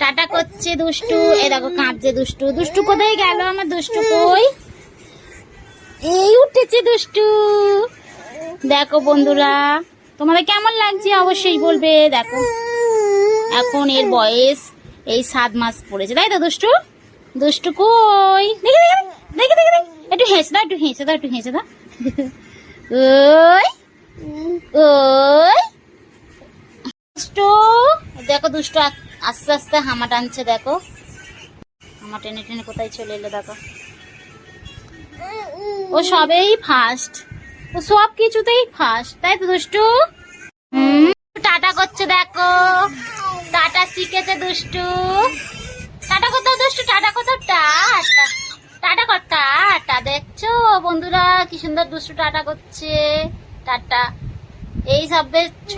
Tata করছে দুষ্টু। এ দেখো কাঁদছে দুষ্টু। দুষ্টু কোথায় গেল? আমার দুষ্টু কই? এই উঠেছে দুষ্টু। দেখো বন্ধুরা, তোমাদের কেমন লাগছে? অবশ্যই বলবে। দেখো, এখন এর বয়স এই সাত মাস পড়েছে। তাই তো দুষ্টু? দুষ্টু কই? দেখে দেখে দেখে দেখে একটু হেসে দাও, একটু হেসে দাও, একটু হেসে দাও। ওই ওই। দুষ্টু, দেখো দুষ্টু আস্তে আস্তে হামা টানছে, দেখো। হামা টেনে টেনে কোথায় চলে এলো, দেখো। ও সবেই ফার্স্ট ও সব কিছুতেই ফার্স্ট তাই তো দুষ্টু? টাটা করছে, দেখো। টাটা শিখেছে, দুষ্টু। টাটা কোথাও দুষ্টু, টাটা কোথাও টাটা। টাটা কর, টাটা। দেখছ, বন্ধুরা, কি সুন্দর দুষ্টু টাটা করছে। টাটা। এই সবে ছ